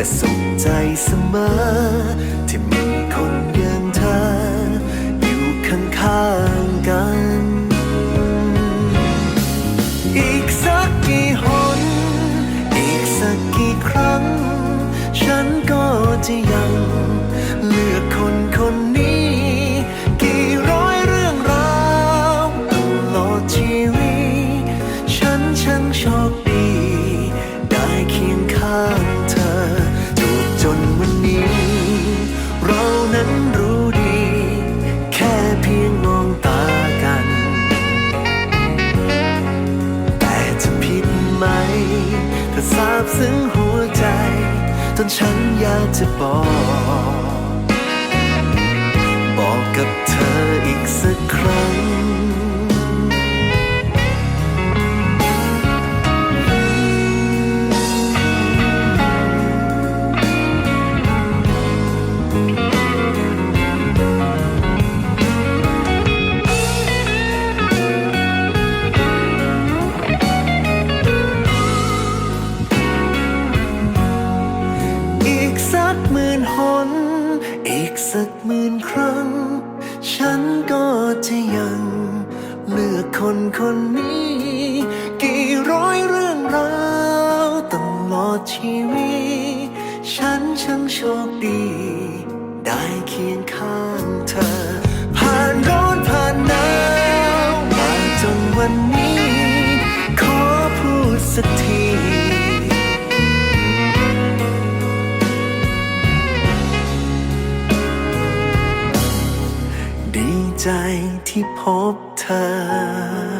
แต่สุขใจเสมอ ที่มีคนอย่างเธอ อยู่ข้างๆกัน อีกสักกี่หน อีกสักกี่ครั้ง ฉันก็จะยัง ไหมถ้าทราบซึ้งหัวใจ จนฉันอยากจะบอกบอก น อีกสักหมื่นครั้ง ฉันก็จะยัง เลือกคนคนนี้ กี่ร้อยเรื่องราวตลอดชีวิต ฉันช่างโชคดี ได้เคียงข้าง ใจที่พบเธอ